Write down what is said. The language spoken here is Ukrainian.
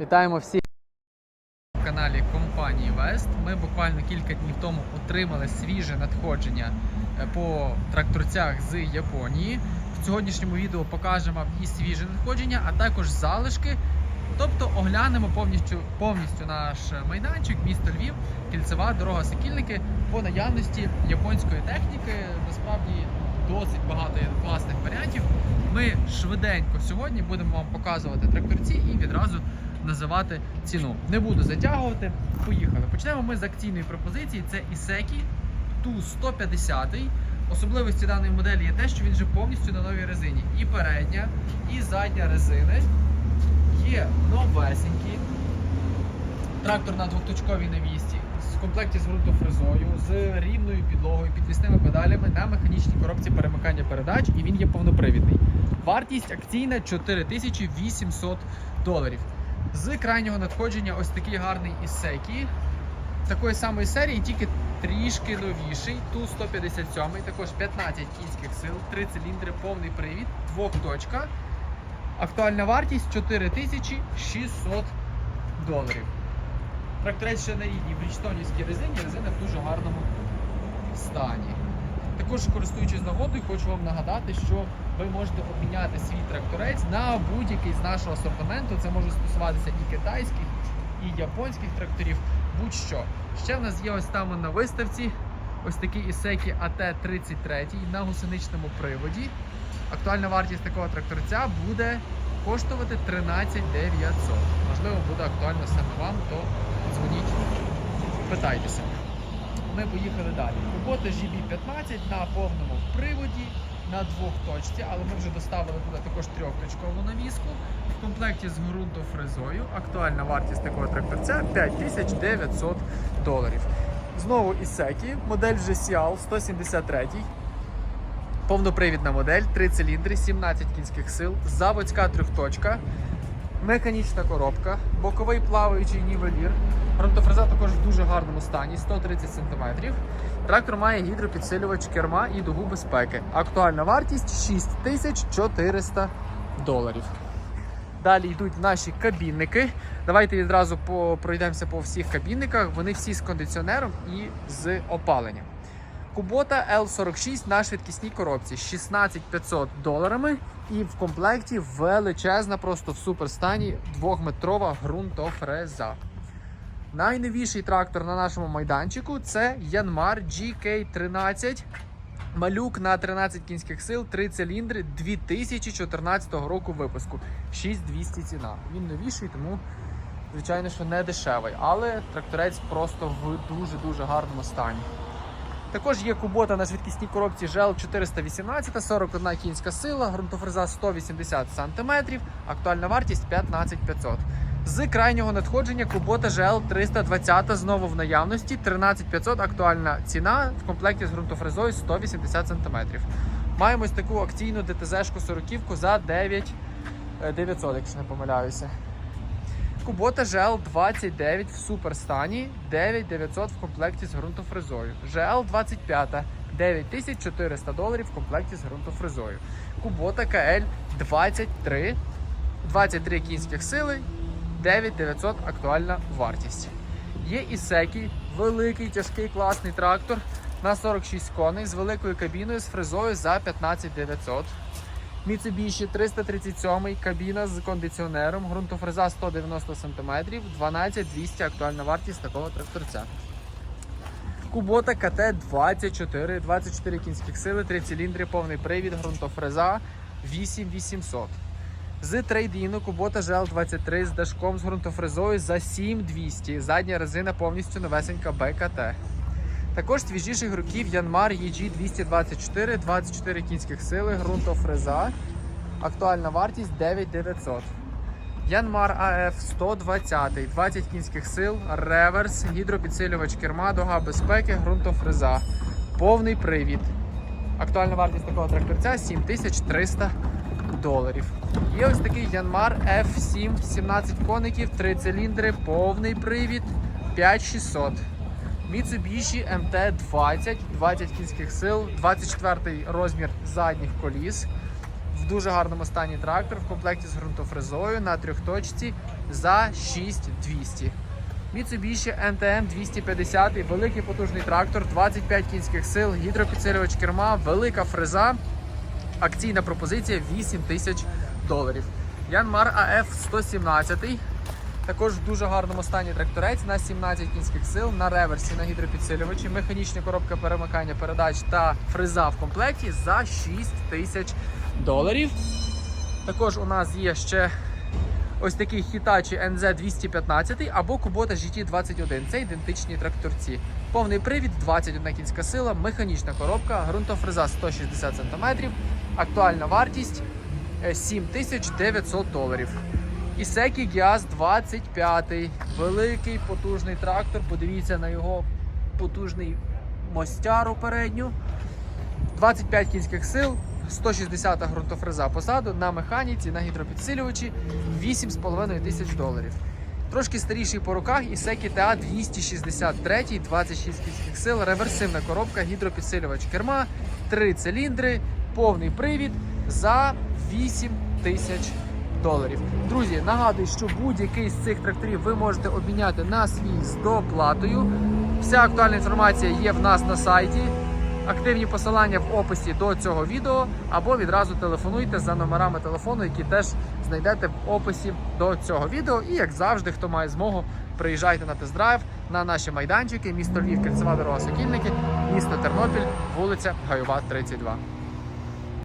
Вітаємо всіх в каналі компанії Вест. Ми буквально кілька днів тому отримали свіже надходження е, по тракторцях з Японії. В сьогоднішньому відео покажемо вам і свіже надходження, а також залишки. Тобто оглянемо повністю, повністю наш майданчик, місто Львів, кільцева дорога Сокільники по наявності японської техніки. Насправді досить багато є класних варіантів. Ми швиденько сьогодні будемо вам показувати тракторці і відразу називати ціну. Не буду затягувати. Поїхали. Почнемо ми з акційної пропозиції. Це Ісекі Ту 150. Особливості даної моделі є те, що він вже повністю на новій резині. І передня, і задня резини є новесенькі. Трактор на двохточковій навісті в комплекті з ґрунтофрезою, з рівною підлогою, підвісними педалями на механічній коробці перемикання передач, і він є повнопривідний. Вартість акційна 4800 доларів. З крайнього надходження ось такий гарний Ісекі. Такої самої серії, тільки трішки новіший. Ту 157, також 15 кінських сил, 3 циліндри, повний привід, двохточка. Актуальна вартість 4600 доларів. Тракторець ще на рідній брічтонівській резині, резина в дуже гарному стані. Також, користуючись нагодою, хочу вам нагадати, що ви можете обміняти свій тракторець на будь-який з нашого асортименту. Це може стосуватися і китайських, і японських тракторів, будь-що. Ще в нас є ось там на виставці ось такий Ісекі АТ-33 на гусеничному приводі. Актуальна вартість такого тракторця буде коштувати 13 900. Можливо, буде актуально саме вам, то дзвоніть, питайтеся. Ми поїхали далі. Робота GB15 на повному приводі, на двох точці, але ми вже доставили туди також трьохточкову навіску в комплекті з ґрунтофрезою. Актуальна вартість такого тракторця 5900 доларів. Знову Ісекі, модель GCL 173. Повнопривідна модель, 3 циліндри, 17 кінських сил, заводська трьохточка, механічна коробка, боковий плаваючий нівелір. Грунтофреза також в дуже гарному стані, 130 см. Трактор має гідропідсилювач керма і дугу безпеки. Актуальна вартість 6400 доларів. Далі йдуть наші кабінники. Давайте відразу пройдемося по всіх кабінниках. Вони всі з кондиціонером і з опаленням. Кубота L46 на швидкісній коробці 16500 доларами. І в комплекті величезна, просто в суперстані двохметрова ґрунтофреза. Найновіший трактор на нашому майданчику це Yanmar GK13. Малюк на 13 кінських сил, 3 циліндри 2014 року випуску. 6200 ціна. Він новіший, тому звичайно, що не дешевий, але тракторець просто в дуже-дуже гарному стані. Також є кубота на швидкісній коробці GL 418, 41 кінська сила, ґрунтофреза 180 см, актуальна вартість 15500. З крайнього надходження кубота GL 320 знову в наявності, 13500 актуальна ціна в комплекті з ґрунтофрезою 180 см. Маємо ось таку акційну ДТЗ-шку 40 за 9900, якщо не помиляюся. Кубота GL 29 в суперстані, 9900 в комплекті з ґрунтофрезою. GL 25 9400 доларів в комплекті з ґрунтофрезою. Кубота KL 23 23 кінських сили, 9900 актуальна вартість. Є Ісекі, великий, тяжкий, класний трактор на 46 коней з великою кабіною з фрезою за 15900. Mitsubishi 337 кабіна з кондиціонером, ґрунтофреза 190 см, 12200 актуальна вартість такого тракторця. Кубота КТ-24, 24 кінських сили, 3 циліндри, повний привід, ґрунтофреза 8800. З трейдіну Кубота GL23 з дашком з ґрунтофрезою за 7200. Задня резина повністю новесенька БКТ. Також свіжіших років Янмар EG 224, 24 кінських сили, ґрунтофреза. Актуальна вартість 9900. Янмар АФ 120, 20 кінських сил, реверс, гідропідсилювач керма, дога безпеки, ґрунтофреза. Повний привід. Актуальна вартість такого тракторця 7300 доларів. Є ось такий Янмар F7, 17 коників, 3 циліндри, повний привід 5600. Mitsubishi MT-20, 20 кінських сил, 24 розмір задніх коліс. В дуже гарному стані трактор в комплекті з ґрунтофрезою на трьохточці за 6200. Mitsubishi NTM 250, великий потужний трактор, 25 кінських сил, гідропідсилювач керма, велика фреза. Акційна пропозиція 8 тисяч доларів. Янмар АФ 117. Також в дуже гарному стані тракторець на 17 кінських сил, на реверсі, на гідропідсилювачі, механічна коробка перемикання передач та фреза в комплекті за 6 тисяч доларів. Також у нас є ще ось такий Hitachi NZ215 або Kubota GT21. Це ідентичні тракторці. Повний привід, 21 кінська сила, механічна коробка, ґрунтофреза 160 см, актуальна вартість е, 7900 доларів. Ісекі Гіас 25. Великий потужний трактор. Подивіться на його потужний мостяру передню. 25 кінських сил, 160 ґрунтофреза посаду на механіці, на гідропідсилювачі 8,5 тисяч доларів. Трошки старіший по руках Ісекі TA 263, 26 кінських сил, реверсивна коробка, гідропідсилювач керма, 3 циліндри, повний привід за 8 тисяч доларів. Друзі, нагадую, що будь-який з цих тракторів ви можете обміняти на свій з доплатою. Вся актуальна інформація є в нас на сайті. Активні посилання в описі до цього відео, або відразу телефонуйте за номерами телефону, які теж знайдете в описі до цього відео. І як завжди, хто має змогу, приїжджайте на тест-драйв на наші майданчики, місто Львів, кільцева дорога Сокільники, місто Тернопіль, вулиця Гайова, 32.